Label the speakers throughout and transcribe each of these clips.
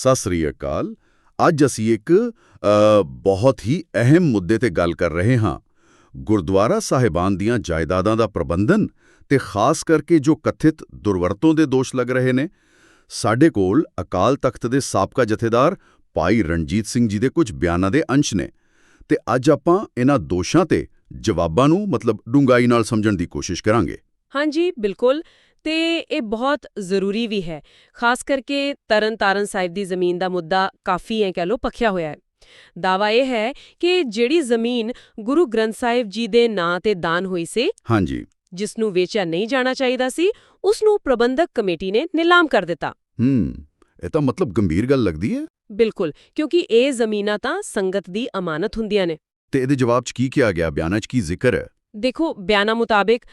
Speaker 1: ਸਤਿ ਸ੍ਰੀ ਅਕਾਲ। ਅੱਜ ਅਸੀਂ ਇੱਕ ਬਹੁਤ ਹੀ ਅਹਿਮ ਮੁੱਦੇ ਤੇ ਗੱਲ ਕਰ ਰਹੇ ਹਾਂ। ਗੁਰਦੁਆਰਾ ਸਾਹਿਬਾਨ ਦੀਆਂ ਜਾਇਦਾਦਾਂ ਦਾ ਪ੍ਰਬੰਧਨ ਤੇ ਖਾਸ ਕਰਕੇ ਜੋ ਕਥਿਤ ਦੁਰਵਰਤੋਂ ਦੇ ਦੋਸ਼ ਲੱਗ ਰਹੇ ਨੇ। ਸਾਡੇ ਕੋਲ ਅਕਾਲ ਤਖਤ ਦੇ ਸਾਬਕਾ ਜਥੇਦਾਰ ਭਾਈ ਰਣਜੀਤ ਸਿੰਘ ਜੀ ਦੇ ਕੁਝ ਬਿਆਨਾਂ ਦੇ ਅੰਸ਼ ਨੇ ਤੇ ਅੱਜ ਆਪਾਂ ਇਹਨਾਂ ਦੋਸ਼ਾਂ ਤੇ ਜਵਾਬਾਂ ਨੂੰ ਮਤਲਬ ਡੂੰਘਾਈ ਨਾਲ ਸਮਝਣ ਦੀ ਕੋਸ਼ਿਸ਼ ਕਰਾਂਗੇ।
Speaker 2: ਹਾਂਜੀ, ਬਿਲਕੁਲ। ਤੇ ਇਹ ਬਹੁਤ ਜ਼ਰੂਰੀ ਵੀ ਹੈ ਖਾਸ ਕਰਕੇ ਤਰਨ ਤਾਰਨ ਸਾਹਿਬ ਦੀ ਜ਼ਮੀਨ ਦਾ ਮੁੱਦਾ ਕਾਫੀ ਹੈ ਕਹ ਲੋ ਪੱਖਿਆ ਹੋਇਆ ਹੈ। ਦਾਵਾ ਇਹ ਹੈ ਕਿ ਜਿਹੜੀ ਜ਼ਮੀਨ ਗੁਰੂ ਗ੍ਰੰਥ ਸਾਹਿਬ ਜੀ ਦੇ ਨਾਂ ਤੇ ਦਾਨ ਹੋਈ ਸੀ
Speaker 1: ਹਾਂਜੀ।
Speaker 2: ਜਿਸ ਨੂੰ ਵੇਚਿਆ ਨਹੀਂ ਜਾਣਾ ਚਾਹੀਦਾ ਸੀ ਉਸ ਨੂੰ ਪ੍ਰਬੰਧਕ ਕਮੇਟੀ ਨੇ ਨਿਲਾਮ ਕਰ ਦਿੱਤਾ।
Speaker 1: ਹੂੰ ਇਹ ਤਾਂ ਮਤਲਬ ਗੰਭੀਰ ਗੱਲ ਲੱਗਦੀ ਹੈ।
Speaker 2: ਬਿਲਕੁਲ ਕਿਉਂਕਿ ਇਹ ਜ਼ਮੀਨਾਂ ਤਾਂ ਸੰਗਤ ਦੀ ਅਮਾਨਤ ਹੁੰਦੀਆਂ ਨੇ।
Speaker 1: ਤੇ ਇਹਦੇ ਜਵਾਬ 'ਚ ਕੀ ਕਿਹਾ ਗਿਆ? ਬਿਆਨਾਂ 'ਚ ਕੀ ਜ਼ਿਕਰ ਹੈ?
Speaker 2: ਦੇਖੋ ਬਿਆਨਾਂ ਮੁਤਾਬਿਕ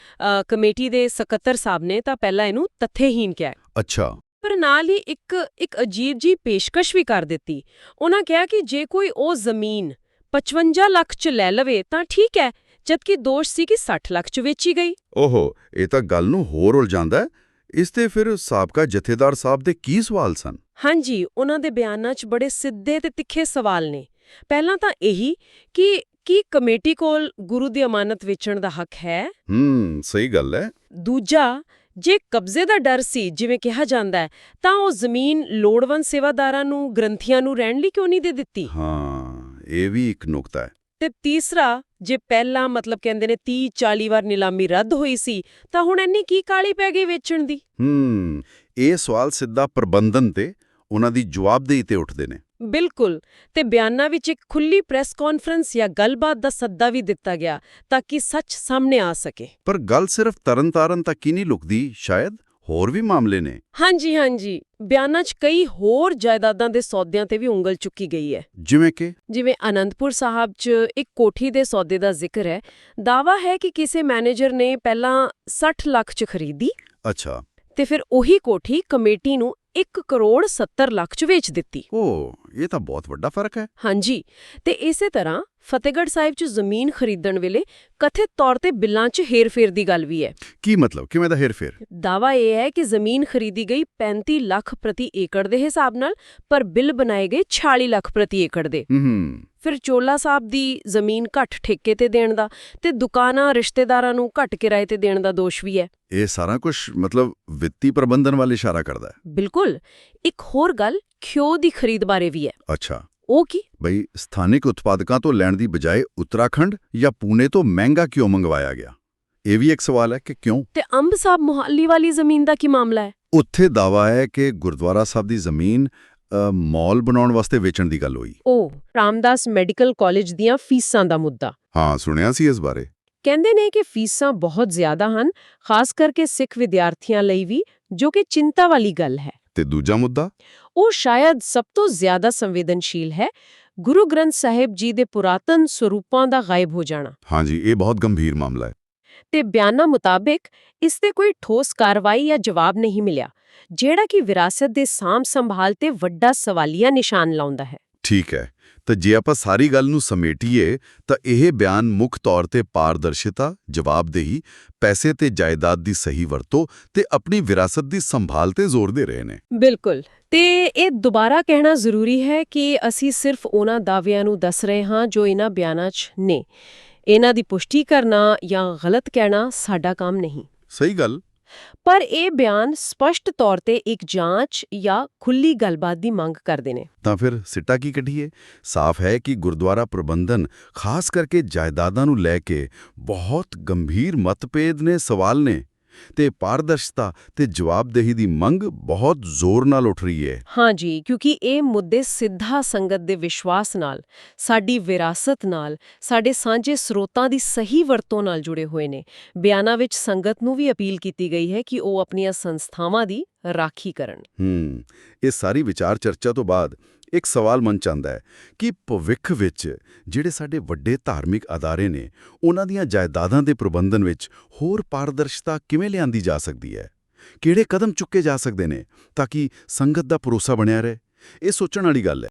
Speaker 2: ਕਮੇਟੀ ਦੇ ਸਕੱਤਰ ਸਾਹਿਬ ਨੇ ਤਾਂ ਪਹਿਲਾਂ ਇਹਨੂੰ ਤੱਥੇਹੀਨ ਕਿਹਾ।
Speaker 1: ਅੱਛਾ।
Speaker 2: ਪਰ ਨਾਲ ਹੀ ਇੱਕ ਇੱਕ ਅਜੀਬ ਜੀ ਪੇਸ਼ਕਸ਼ ਵੀ ਕਰ ਦਿੱਤੀ। ਉਹਨਾਂ ਕਿਹਾ ਕਿ ਜੇ ਕੋਈ ਉਹ ਜ਼ਮੀਨ 55 ਲੱਖ ਚ ਲੈ ਲਵੇ ਤਾਂ ਠੀਕ ਹੈ ਜਦਕਿ ਦੋਸ਼ ਸੀ ਕਿ 60 ਲੱਖ ਚ ਵੇਚੀ ਗਈ।
Speaker 1: ਓਹੋ ਇਹ ਤਾਂ ਗੱਲ ਨੂੰ ਹੋਰ ਉਲਝਾਉਂਦਾ ਇਸ ਤੇ ਫਿਰ ਸਾਬਕਾ ਜਥੇਦਾਰ ਸਾਹਿਬ ਦੇ ਕੀ ਸਵਾਲ ਸਨ?
Speaker 2: ਹਾਂਜੀ ਉਹਨਾਂ ਦੇ ਬਿਆਨਾਂ 'ਚ ਬੜੇ ਸਿੱਧੇ ਤੇ ਤਿੱਖੇ ਸਵਾਲ ਨੇ। ਪਹਿਲਾਂ ਤਾਂ ਇਹੀ ਕਿ ਕੀ ਕਮੇਟੀ ਕੋਲ ਗੁਰੂ ਦੀ ਅਮਾਨਤ ਵੇਚਣ ਦਾ ਹੱਕ ਹੈ?
Speaker 1: ਹੂੰ ਸਹੀ ਗੱਲ ਹੈ।
Speaker 2: ਦੂਜਾ ਜੇ ਕਬਜ਼ੇ ਦਾ ਡਰ ਸੀ ਜਿਵੇਂ ਕਿਹਾ ਜਾਂਦਾ ਹੈ ਤਾਂ ਉਹ ਜ਼ਮੀਨ ਲੋੜਵੰਦ ਸੇਵਾਦਾਰਾਂ ਨੂੰ ਗ੍ਰੰਥੀਆਂ ਨੂੰ ਰਹਿਣ ਲਈ ਕਿਉਂ ਨਹੀਂ ਦੇ ਦਿੱਤੀ?
Speaker 1: ਹਾਂ ਇਹ ਵੀ ਇੱਕ ਨੁਕਤਾ ਹੈ।
Speaker 2: ਤੇ ਤੀਸਰਾ ਜੇ ਪਹਿਲਾਂ ਮਤਲਬ ਕਹਿੰਦੇ ਨੇ 30 40 ਵਾਰ ਨਿਲਾਮੀ ਰੱਦ ਹੋਈ ਸੀ ਤਾਂ ਹੁਣ ਇੰਨੀ ਕੀ ਕਾਲੀ ਪੈ ਗਈ ਵੇਚਣ ਦੀ?
Speaker 1: ਹੂੰ ਇਹ ਸਵਾਲ ਸਿੱਧਾ ਪ੍ਰਬੰਧਨ ਤੇ ਉਹਨਾਂ ਦੀ ਜਵਾਬਦੇਹੀ ਤੇ ਉੱਠਦੇ ਨੇ।
Speaker 2: ਬਿਲਕੁਲ ਤੇ ਬਿਆਨਾਂ ਵਿੱਚ ਇੱਕ ਖੁੱਲੀ ਪ੍ਰੈਸ ਕਾਨਫਰੰਸ ਜਾਂ ਗੱਲਬਾਤ ਦਾ ਸੱਦਾ ਵੀ ਦਿੱਤਾ ਗਿਆ ਤਾਂ ਕਿ ਸੱਚ ਸਾਹਮਣੇ ਆ ਸਕੇ।
Speaker 1: ਪਰ ਗੱਲ ਸਿਰਫ ਤਰਨਤਾਰਨ ਤੱਕ ਹੀ ਨਹੀਂ ਲੁਕਦੀ ਸ਼ਾਇਦ ਹੋਰ ਵੀ ਮਾਮਲੇ ਨੇ।
Speaker 2: ਹਾਂਜੀ ਹਾਂਜੀ। ਬਿਆਨਾਂ 'ਚ ਕਈ ਹੋਰ ਜਾਇਦਾਦਾਂ ਦੇ ਸੌਦਿਆਂ ਤੇ ਵੀ ਉਂਗਲ ਚੁੱਕੀ ਗਈ ਹੈ।
Speaker 1: ਜਿਵੇਂ ਕਿ?
Speaker 2: ਜਿਵੇਂ ਅਨੰਦਪੁਰ ਸਾਹਿਬ 'ਚ ਇੱਕ ਕੋਠੀ ਦੇ ਸੌਦੇ ਦਾ ਜ਼ਿਕਰ ਹੈ। ਦਾਵਾ ਹੈ ਕਿ ਕਿਸੇ ਮੈਨੇਜਰ ਨੇ ਪਹਿਲਾਂ 60 ਲੱਖ 'ਚ ਖਰੀਦੀ
Speaker 1: ਅੱਛਾ।
Speaker 2: ਤੇ ਫਿਰ ਉਹੀ ਕੋਠੀ ਕਮੇਟੀ ਨੂੰ 1 ਕਰੋੜ 70 ਲੱਖ 'ਚ ਵੇਚ ਦਿੱਤੀ।
Speaker 1: ਓ ਇਹ ਤਾਂ ਬਹੁਤ ਵੱਡਾ ਫ਼ਰਕ ਹੈ।
Speaker 2: ਹਾਂਜੀ ਤੇ ਇਸੇ ਤਰ੍ਹਾਂ ਫਤਿਹਗੜ੍ਹ ਸਾਹਿਬ 'ਚ ਜ਼ਮੀਨ ਖਰੀਦਣ ਵੇਲੇ ਕਥਿਤ ਤੌਰ ਤੇ ਬਿੱਲਾਂ 'ਚ ਹੇਰ-ਫੇਰ ਦੀ ਗੱਲ ਵੀ ਹੈ।
Speaker 1: ਕੀ ਮਤਲਬ? ਕਿਵੇਂ ਦਾ ਹੇਰ-ਫੇਰ?
Speaker 2: ਦਾਵਾ ਇਹ ਹੈ ਕਿ ਜ਼ਮੀਨ ਖਰੀਦੀ ਗਈ 35 ਲੱਖ ਪ੍ਰਤੀ ਏਕੜ ਦੇ ਹਿਸਾਬ ਨਾਲ ਪਰ ਬਿੱਲ ਬਣਾਏ ਗਏ 46 ਲੱਖ ਪ੍ਰਤੀ ਏਕੜ ਦੇ।
Speaker 1: ਹੂੰ
Speaker 2: ਫਿਰ ਚੋਲਾ ਸਾਹਿਬ ਦੀ ਜ਼ਮੀਨ ਘੱਟ ਠੇਕੇ ਤੇ ਦੇਣ ਦਾ ਤੇ ਦੁਕਾਨਾਂ ਰਿਸ਼ਤੇਦਾਰਾਂ ਨੂੰ ਘੱਟ ਕਿਰਾਏ ਤੇ ਦੇਣ ਦਾ ਦੋਸ਼ ਵੀ ਹੈ।
Speaker 1: ਇਹ ਸਾਰਾ ਕੁਝ ਮਤਲਬ ਵਿੱਤੀ ਪ੍ਰਬੰਧਨ ਵੱਲ ਇਸ਼ਾਰਾ ਕਰਦਾ ਹੈ।
Speaker 2: ਬਿਲਕੁਲ। ਇੱਕ ਹੋਰ ਗੱਲ ਖਿਓ ਦੀ ਖਰੀਦ ਬਾਰੇ ਵੀ ਹੈ।
Speaker 1: ਅੱਛਾ।
Speaker 2: ਉਹ ਕੀ?
Speaker 1: ਬਈ ਸਥਾਨਿਕ ਉਤਪਾਦਕਾਂ ਤੋਂ ਲੈਣ ਦੀ ਬਜਾਏ ਉੱਤਰਾਖੰਡ ਜਾਂ ਪੂਨੇ ਤੋਂ ਮਹਿੰਗਾ ਕਿਉਂ ਮੰਗਵਾਇਆ ਗਿਆ। ਇਹ ਵੀ ਇੱਕ ਸਵਾਲ ਹੈ ਕਿ ਕਿਉਂ?
Speaker 2: ਤੇ ਅੰਬ ਸਾਹਿਬ ਮੁਹੱਲੀ ਵਾਲੀ ਜ਼ਮੀਨ ਦਾ ਕੀ ਮਾਮਲਾ ਹੈ?
Speaker 1: ਉੱਥੇ ਦਾਵਾ ਹੈ ਕਿ ਗੁਰਦੁਆਰਾ ਸਾਹਿਬ ਦੀ ਜ਼ਮੀਨ ਮਾਲ ਬਣਾਉਣ ਵਾਸਤੇ ਵੇਚਣ ਦੀ ਗੱਲ ਹੋਈ।
Speaker 2: ਉਹ ਰਾਮਦਾਸ ਮੈਡੀਕਲ ਕਾਲਜ ਦੀਆਂ ਫੀਸਾਂ ਦਾ ਮੁੱਦਾ।
Speaker 1: ਹਾਂ ਸੁਣਿਆ ਸੀ ਇਸ ਬਾਰੇ।
Speaker 2: ਕਹਿੰਦੇ ਨੇ ਕਿ ਫੀਸਾਂ ਬਹੁਤ ਜ਼ਿਆਦਾ ਹਨ ਖਾਸ ਕਰਕੇ ਸਿੱਖ ਵਿਦਿਆਰਥੀਆਂ ਲਈ ਵੀ ਜੋ ਕਿ ਚਿੰਤਾ ਵਾਲੀ ਗੱਲ ਹੈ।
Speaker 1: ਤੇ ਦੂਜਾ ਮੁੱਦਾ?
Speaker 2: ਉਹ ਸ਼ਾਇਦ ਸਭ ਤੋਂ ਜ਼ਿਆਦਾ ਸੰਵੇਦਨਸ਼ੀਲ ਹੈ ਗੁਰੂ ਗ੍ਰੰਥ ਸਾਹਿਬ ਜੀ ਦੇ ਪੁਰਾਤਨ ਸਰੂਪਾਂ ਦਾ ਗਾਇਬ ਹੋ ਜਾਣਾ।
Speaker 1: ਹਾਂਜੀ ਇਹ ਬਹੁਤ ਗੰਭੀਰ ਮਾਮਲਾ ਹੈ।
Speaker 2: ਤੇ ਬਿਆਨਾਂ ਮੁਤਾਬਿਕ ਇਸ ਤੇ ਕੋਈ ਠੋਸ ਕਾਰਵਾਈ ਜਾਂ ਜਵਾਬ ਨਹੀਂ ਮਿਲਿਆ ਜਿਹੜਾ ਕਿ ਵਿਰਾਸਤ ਦੇ ਸਾਂਭ ਸੰਭਾਲ ਤੇ ਵੱਡਾ ਸਵਾਲੀਆ ਨਿਸ਼ਾਨ ਲਾਉਂਦਾ ਹੈ।
Speaker 1: ਠੀਕ ਹੈ। ਤਾਂ ਜੇ ਆਪਾਂ ਸਾਰੀ ਗੱਲ ਨੂੰ ਸਮੇਟੀਏ ਤਾਂ ਇਹ ਬਿਆਨ ਮੁੱਖ ਤੌਰ ਤੇ ਪਾਰਦਰਸ਼ਿਤਾ ਜਵਾਬਦੇਹੀ ਪੈਸੇ ਤੇ ਜਾਇਦਾਦ ਦੀ ਸਹੀ ਵਰਤੋਂ ਤੇ ਆਪਣੀ ਵਿਰਾਸਤ ਦੀ ਸੰਭਾਲ ਤੇ ਜ਼ੋਰ ਦੇ ਰਹੇ ਨੇ।
Speaker 2: ਬਿਲਕੁਲ। ਤੇ ਇਹ ਦੁਬਾਰਾ ਕਹਿਣਾ ਜ਼ਰੂਰੀ ਹੈ ਕਿ ਅਸੀਂ ਸਿਰਫ ਉਹਨਾਂ ਦਾਅਵਿਆਂ ਨੂੰ ਦੱਸ ਰਹੇ ਹਾਂ ਜੋ ਇਹਨਾਂ ਬਿਆਨਾਂ 'ਚ ਨੇ। ਇਹਨਾਂ ਦੀ ਪੁਸ਼ਟੀ ਕਰਨਾ ਜਾਂ ਗਲਤ ਕਹਿਣਾ ਸਾਡਾ ਕੰਮ ਨਹੀਂ।
Speaker 1: ਸਹੀ ਗੱਲ।
Speaker 2: ਪਰ ਇਹ ਬਿਆਨ ਸਪਸ਼ਟ ਤੌਰ ਤੇ ਇੱਕ ਜਾਂਚ ਜਾਂ ਖੁੱਲੀ ਗੱਲਬਾਤ ਦੀ ਮੰਗ ਕਰਦੇ ਨੇ।
Speaker 1: ਤਾਂ ਫਿਰ ਸਿੱਟਾ ਕੀ ਕੱਢੀਏ? ਸਾਫ਼ ਹੈ ਕਿ ਗੁਰਦੁਆਰਾ ਪ੍ਰਬੰਧਨ ਖਾਸ ਕਰਕੇ ਜਾਇਦਾਦਾਂ ਨੂੰ ਲੈ ਕੇ ਬਹੁਤ ਗੰਭੀਰ ਮਤਭੇਦ ਨੇ, ਸਵਾਲ ਨੇ। ਤੇ ਪਾਰਦਰਸ਼ਤਾ ਤੇ ਜਵਾਬਦੇਹੀ ਦੀ ਮੰਗ ਬਹੁਤ ਜ਼ੋਰ ਨਾਲ ਉੱਠ ਰਹੀ ਹੈ।
Speaker 2: ਹਾਂਜੀ ਕਿਉਂਕਿ ਇਹ ਮੁੱਦੇ ਸਿੱਧਾ ਸੰਗਤ ਦੇ ਵਿਸ਼ਵਾਸ ਨਾਲ ਸਾਡੀ ਵਿਰਾਸਤ ਨਾਲ ਸਾਡੇ ਸਾਂਝੇ ਸਰੋਤਾਂ ਦੀ ਸਹੀ ਵਰਤੋਂ ਨਾਲ ਜੁੜੇ ਹੋਏ ਨੇ। ਬਿਆਨਾਂ ਵਿੱਚ ਸੰਗਤ ਨੂੰ ਵੀ ਅਪੀਲ ਕੀਤੀ ਗਈ ਹੈ ਕਿ ਉਹ ਆਪਣੀਆਂ ਸੰਸਥਾਵਾਂ ਦੀ ਰਾਖੀ ਕਰਨ।
Speaker 1: ਹੂੰ ਇਹ ਸਾਰੀ ਵਿਚਾਰ ਚਰਚਾ ਤੋਂ ਬਾਅਦ ਇੱਕ ਸਵਾਲ ਮਨ ਚ ਆਉਂਦਾ ਹੈ ਕਿ ਭਵਿੱਖ ਵਿੱਚ ਜਿਹੜੇ ਸਾਡੇ ਵੱਡੇ ਧਾਰਮਿਕ ਅਦਾਰੇ ਨੇ, ਉਹਨਾਂ ਦੀਆਂ ਜਾਇਦਾਦਾਂ ਦੇ ਪ੍ਰਬੰਧਨ ਵਿੱਚ ਹੋਰ ਪਾਰਦਰਸ਼ਤਾ ਕਿਵੇਂ ਲਿਆਂਦੀ ਜਾ ਸਕਦੀ ਹੈ? ਕਿਹੜੇ ਕਦਮ ਚੁੱਕੇ ਜਾ ਸਕਦੇ ਨੇ ਤਾਂ ਕਿ ਸੰਗਤ ਦਾ ਭਰੋਸਾ ਬਣਿਆ ਰਹੇ? ਇਹ ਸੋਚਣ ਵਾਲੀ ਗੱਲ ਹੈ।